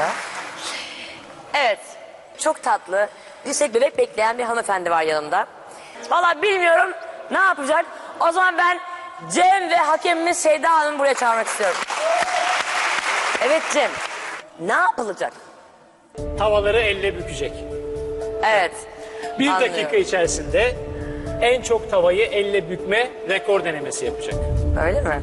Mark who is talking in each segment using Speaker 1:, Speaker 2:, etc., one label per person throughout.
Speaker 1: Aneta. Evet. Çok tatlı. Yüksek bebek bekleyen bir hanımefendi var yanımda. Valla bilmiyorum ne yapacak. O zaman ben Cem ve hakemimiz Şeyda Hanım'ı buraya çağırmak istiyorum. Evet Cem. Ne yapılacak?
Speaker 2: Tavaları elle bükecek.
Speaker 1: Evet.
Speaker 2: Bir
Speaker 1: Anlıyorum.
Speaker 2: dakika içerisinde en çok tavayı elle bükme rekor denemesi yapacak.
Speaker 1: Öyle mi?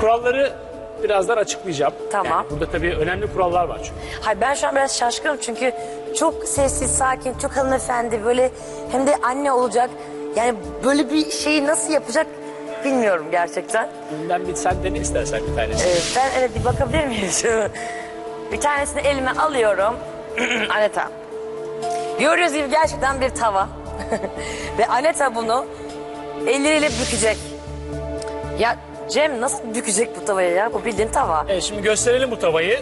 Speaker 2: Kuralları birazdan açıklayacağım.
Speaker 1: Tamam.
Speaker 2: Yani burada tabii önemli kurallar var çünkü.
Speaker 1: Hayır ben şu an biraz şaşkınım çünkü çok sessiz, sakin, çok hanımefendi böyle hem de anne olacak. Yani böyle bir şeyi nasıl yapacak bilmiyorum gerçekten.
Speaker 2: Önden bir sen dene istersen bir tanesi.
Speaker 1: Ee, ben evet bir bakabilir miyim? Bir tanesini elime alıyorum. Aneta. Görüyoruz gibi gerçekten bir tava. Ve Aneta bunu elleriyle bükecek. Ya Cem nasıl bükecek bu tavayı ya? Bu bildiğin tava.
Speaker 2: Evet, şimdi gösterelim bu tavayı.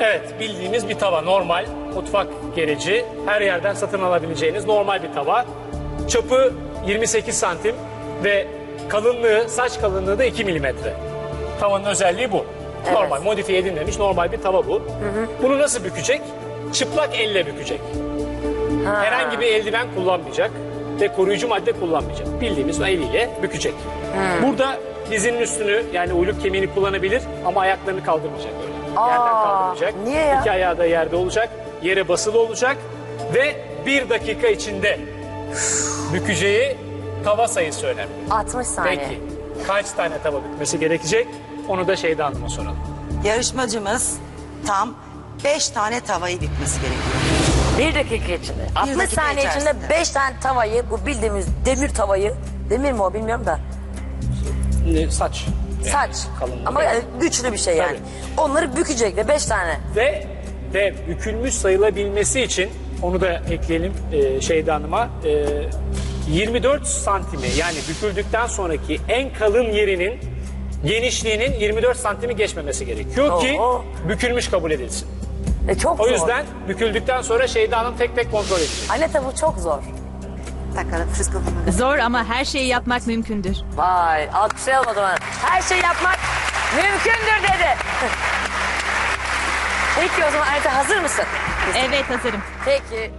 Speaker 2: Evet bildiğimiz bir tava normal mutfak gereci her yerden satın alabileceğiniz normal bir tava. Çapı 28 santim ve kalınlığı saç kalınlığı da 2 milimetre. Tavanın özelliği bu.
Speaker 1: Evet.
Speaker 2: Normal modifiye edilmemiş normal bir tava bu. Bunu nasıl bükecek? Çıplak elle bükecek. Herhangi bir eldiven kullanmayacak ve koruyucu madde kullanmayacak. Bildiğimiz eliyle bükecek. Burada dizinin üstünü yani uyluk kemiğini kullanabilir ama ayaklarını kaldırmayacak öyle. Yerden
Speaker 1: Aa,
Speaker 2: kaldırmayacak.
Speaker 1: niye ya?
Speaker 2: İki ayağı da yerde olacak. Yere basılı olacak ve bir dakika içinde bükeceği tava sayısı önemli.
Speaker 1: 60 saniye.
Speaker 2: Peki kaç tane tava bükmesi gerekecek? Onu da şeyde Hanım'a soralım.
Speaker 3: Yarışmacımız tam 5 tane tavayı bükmesi gerekiyor.
Speaker 1: Bir dakika içinde. 60
Speaker 3: dakika
Speaker 1: saniye içinde
Speaker 3: içerisinde.
Speaker 1: 5 tane tavayı bu bildiğimiz demir tavayı demir mi o bilmiyorum da
Speaker 2: Saç.
Speaker 1: Saç
Speaker 2: kalınlığı.
Speaker 1: ama yani güçlü bir şey yani. Onları bükecek ve 5 tane.
Speaker 2: Ve ve bükülmüş sayılabilmesi için onu da ekleyelim e, Şeyda Hanım'a. E, 24 santimi yani büküldükten sonraki en kalın yerinin genişliğinin 24 santimi geçmemesi gerekiyor ki bükülmüş kabul edilsin.
Speaker 1: E çok
Speaker 2: O
Speaker 1: zor.
Speaker 2: yüzden büküldükten sonra Şeyda Hanım tek tek kontrol edecek.
Speaker 1: Aneta bu çok zor.
Speaker 3: Bakalım wszystko.
Speaker 4: Zor ama her şeyi yapmak mümkündür.
Speaker 1: Vay alkışlayalım o zaman. Her şeyi yapmak mümkündür dedi. Peki o zaman Aneta hazır mısın?
Speaker 4: Evet hazırım.
Speaker 1: Peki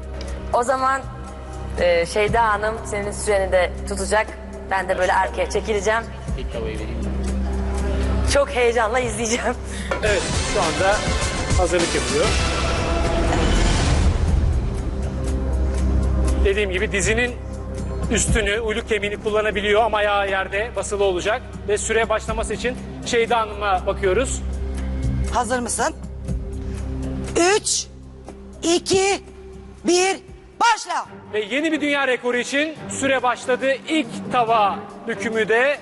Speaker 1: o zaman e, Şeyda Hanım senin süreni de tutacak. Ben de böyle arkaya çekileceğim. Çok heyecanla izleyeceğim.
Speaker 2: Evet şu anda hazırlık yapıyor. Dediğim gibi dizinin üstünü, uyluk kemiğini kullanabiliyor ama ayağı yerde basılı olacak. Ve süre başlaması için Şeyda Hanım'a bakıyoruz.
Speaker 3: Hazır mısın? 3, 2, 1, başla.
Speaker 2: Ve yeni bir dünya rekoru için süre başladı. İlk tava bükümü de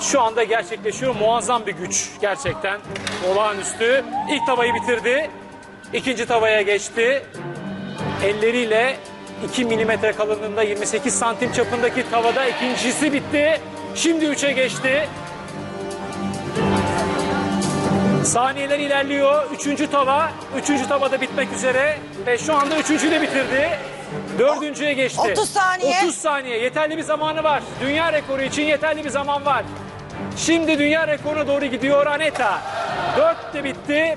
Speaker 2: şu anda gerçekleşiyor. Muazzam bir güç gerçekten. Olağanüstü. İlk tavayı bitirdi. İkinci tavaya geçti. Elleriyle 2 milimetre kalınlığında 28 santim çapındaki tavada ikincisi bitti. Şimdi 3'e geçti. Saniyeler ilerliyor. Üçüncü tava. Üçüncü tavada bitmek üzere. Ve şu anda üçüncüyü de bitirdi. Dördüncüye geçti.
Speaker 3: 30 saniye.
Speaker 2: 30 saniye. Yeterli bir zamanı var. Dünya rekoru için yeterli bir zaman var. Şimdi dünya rekoruna doğru gidiyor Aneta. Dört de bitti.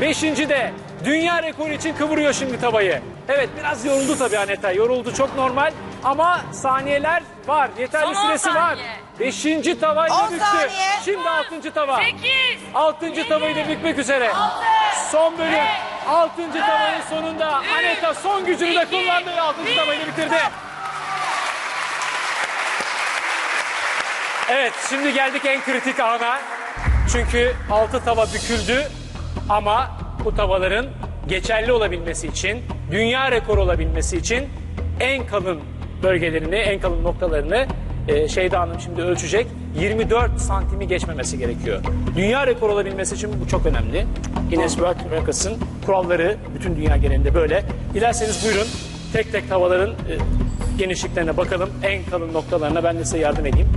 Speaker 2: Beşinci de dünya rekoru için kıvırıyor şimdi tavayı. Evet biraz yoruldu tabii Aneta. Yoruldu çok normal. Ama saniyeler var. Yeterli
Speaker 1: Son on
Speaker 2: süresi var.
Speaker 1: saniye.
Speaker 2: Beşinci tavayı
Speaker 3: 10
Speaker 2: büktü.
Speaker 3: saniye.
Speaker 2: Şimdi altıncı tava.
Speaker 1: 8,
Speaker 2: Altıncı tavayı da bükmek üzere. Son bölüm. Altıncı tavanın sonunda Aneta son gücünü de kullandı ve altıncı tavayı da bitirdi. Evet şimdi geldik en kritik ana. Çünkü altı tava büküldü ama bu tavaların geçerli olabilmesi için, dünya rekoru olabilmesi için en kalın bölgelerini, en kalın noktalarını e, Şeyda Hanım şimdi ölçecek. 24 santimi geçmemesi gerekiyor. Dünya rekoru olabilmesi için bu çok önemli. Guinness World Records'ın kuralları bütün dünya genelinde böyle. Dilerseniz buyurun tek tek tavaların e, genişliklerine bakalım. En kalın noktalarına ben de size yardım edeyim.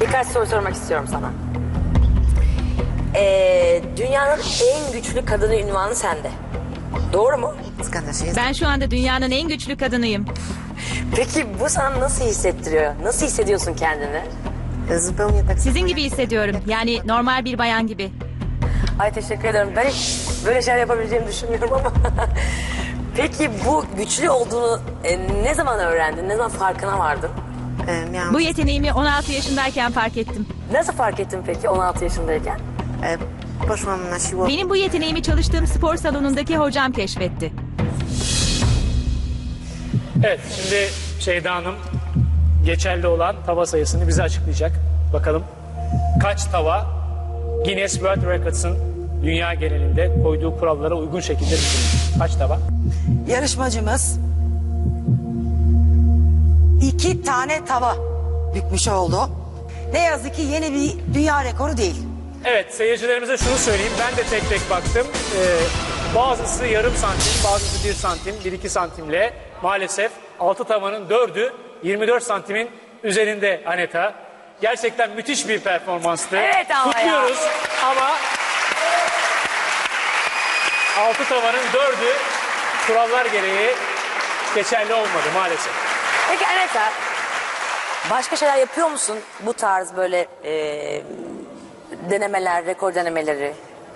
Speaker 1: Birkaç soru sormak istiyorum sana. Ee, dünyanın en güçlü kadını ünvanı sende. Doğru mu?
Speaker 3: Jest
Speaker 4: Ben şu anda dünyanın en güçlü kadınıyım.
Speaker 1: Peki bu sana nasıl hissettiriyor? Nasıl hissediyorsun kendini?
Speaker 5: Tak
Speaker 4: Sizin gibi hissediyorum. Yani normal bir bayan gibi.
Speaker 1: Ay teşekkür ederim. Ben hiç böyle şeyler yapabileceğimi düşünmüyorum ama. Peki bu güçlü olduğunu e, ne zaman öğrendin? Ne zaman farkına vardın?
Speaker 5: E, Miałam,
Speaker 4: Bu yeteneğimi 16 yaşındayken fark ettim.
Speaker 1: Nasıl fark ettin peki 16 yaşındayken?
Speaker 5: E, poszłam na siłownię.
Speaker 4: Benim bu yeteneğimi çalıştığım spor salonundaki hocam keşfetti.
Speaker 2: Evet şimdi Şeyda Hanım geçerli olan tava sayısını bize açıklayacak. Bakalım kaç tava Guinness World Records'ın dünya genelinde koyduğu kurallara uygun şekilde bükülmüş. Kaç tava?
Speaker 3: Yarışmacımız iki tane tava bükmüş oldu. Ne yazık ki yeni bir dünya rekoru değil.
Speaker 2: Evet seyircilerimize şunu söyleyeyim. Ben de tek tek baktım. Ee, bazısı yarım santim, bazısı bir santim, bir iki santimle maalesef altı tavanın dördü 24 santimin üzerinde Aneta. Gerçekten müthiş bir performanstı.
Speaker 1: Evet ama.
Speaker 2: Kutluyoruz ama altı tavanın dördü kurallar gereği geçerli olmadı maalesef.
Speaker 1: Peki Aneta başka şeyler yapıyor musun? Bu tarz böyle e, denemeler, rekor denemeleri.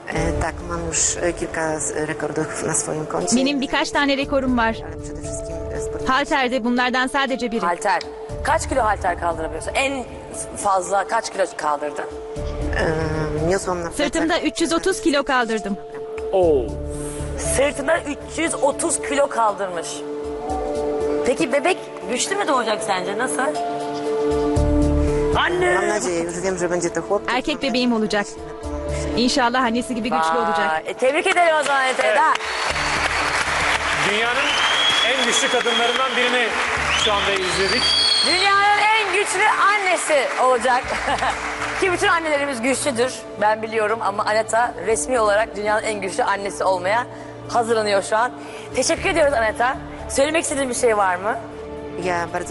Speaker 5: E, tak, mam już e, kilka z- rekordów na swoim koncie.
Speaker 4: Benim birkaç tane rekorum var.
Speaker 5: Ale przede wszystkim e,
Speaker 4: Halter'de bunlardan sadece biri.
Speaker 1: Halter. Kaç kilo halter kaldırabiliyorsun? En fazla kaç kilo kaldırdın?
Speaker 5: e, niosłam na plecach.
Speaker 4: Sırtımda 330 kilo kaldırdım.
Speaker 2: Oo.
Speaker 1: Sırtında 330 kilo kaldırmış. Peki bebek güçlü mü doğacak sence? Nasıl? Anne!
Speaker 4: Erkek bebeğim olacak. İnşallah annesi gibi güçlü olacak.
Speaker 1: E, tebrik ederim o zaman Aneta'ya
Speaker 2: Evet.
Speaker 1: da.
Speaker 2: Dünyanın en güçlü kadınlarından birini şu anda izledik.
Speaker 1: Dünyanın en güçlü annesi olacak. Ki bütün annelerimiz güçlüdür. Ben biliyorum ama Aneta resmi olarak dünyanın en güçlü annesi olmaya hazırlanıyor şu an. Teşekkür ediyoruz Aneta. Söylemek istediğin bir şey var mı?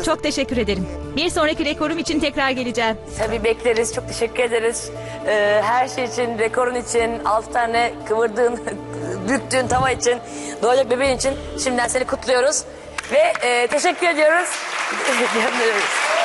Speaker 4: Çok teşekkür ederim. Bir sonraki rekorum için tekrar geleceğim.
Speaker 1: Tabii bekleriz. Çok teşekkür ederiz. Ee, her şey için, rekorun için, altı tane kıvırdığın, büktüğün tava için, doğacak bebeğin için şimdiden seni kutluyoruz. Ve e, teşekkür ediyoruz. Gönderiyoruz.